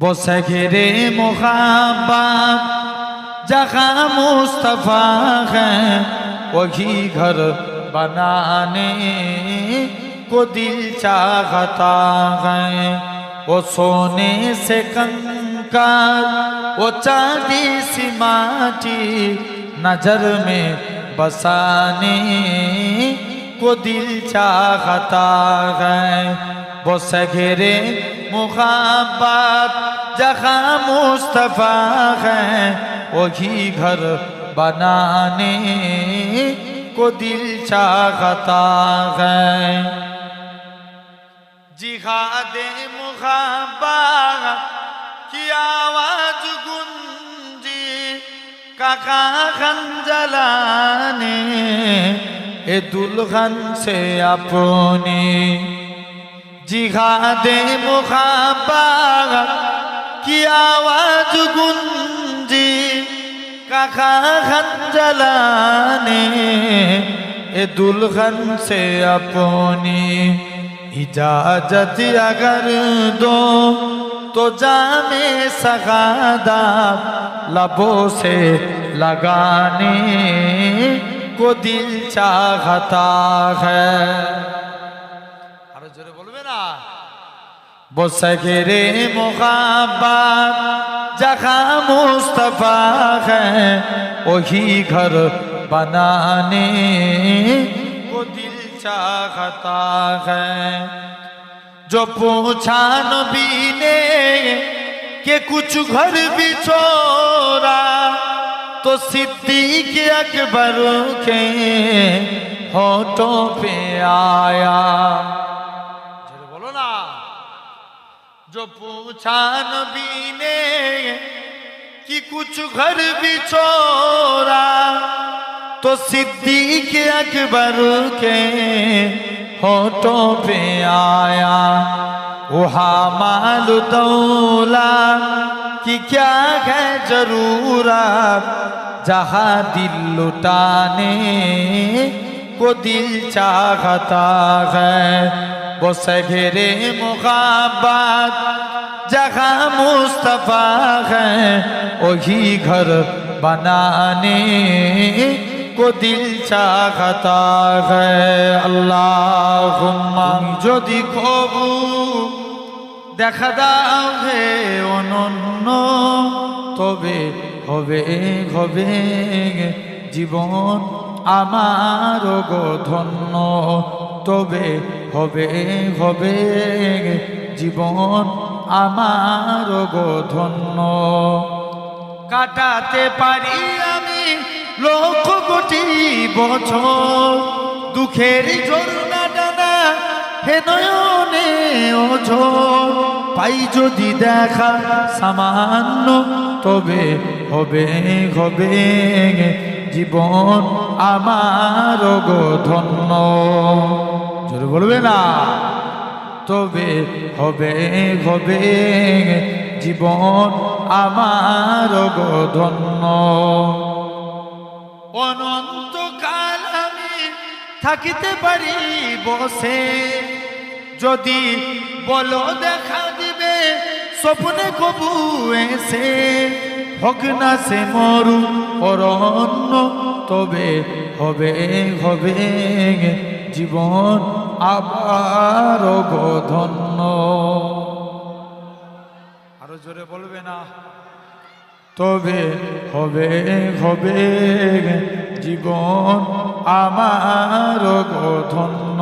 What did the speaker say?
وہ سگیر محبت جہاں مصطفیٰ ہے وہی گھر بنانے کو دل چاہتا ہے وہ سونے سے کنکار وہ چاندی سی ماتی نظر میں بسانے کو دل چاہتا ہے وہ سگیرے मुहाबत जहाँ मुस्तफ़ा है वही घर बनाने को दिल चाहता है जिहादे मुहाबत की आवाज गुंजी काका खंजलाने ए दुल्हन से अपनी جہاد محبت کی آواز گنجی کا خواہت جلانے اے دلہن سے اپنی اجازت اگر دو، تو جام سغادہ لبوں سے لگانے کو دل چاہتا ہے۔ জোরে বলবে না বসগরে মোহাম্মদ जहाँ मुस्तफा है वही घर बनाने को दिल चाहता है जो पूछा नबी ने कि कुछ घर भी छोड़ा तो सिद्दीक अकबर के होठों पे आया جو پوچھا نبی نے کہ کچھ گھر بھی چھوڑا تو صدیق اکبر کے ہوتوں پہ آیا وہا مال دولا کہ کیا ہے ضرورا؟ جہاں دل لٹانے کو دل چاہتا ہے۔ वो सगरे मुहाबत जहाँ मुस्तफ़ा है वही घर बनाने को दिल चाहता है अल्लाहुम्मा যদি কবু দেখা দাও হে অনন্য তবে হবে হবে জীবন আমার গো ধন্য, তবে হবে হবে জীবন আমার গো ধন্য। কাটাতে পারি আমি লক্ষ কোটি বছর, দুঃখের ঝর্ণা ডানা হে নয়নে পাই যদি দেখা সামান্য, তবে হবে হবে জীবন আমার গো ধন্য। জোরে বলবে না। তবে হবে হবে, জীবন আমার গো ধন্য। অনন্তকাল আমি থাকিতে পারি বসে। যদি বলো দেখা দিবে, স্বপ্নে কবু এসে। হোক না সে মরু অরণ্য তবে হবে হবে। জীবন আবার ধন্য আরও জোরে বলবে না। তবে হবে হবে। জীবন আমার ধন্য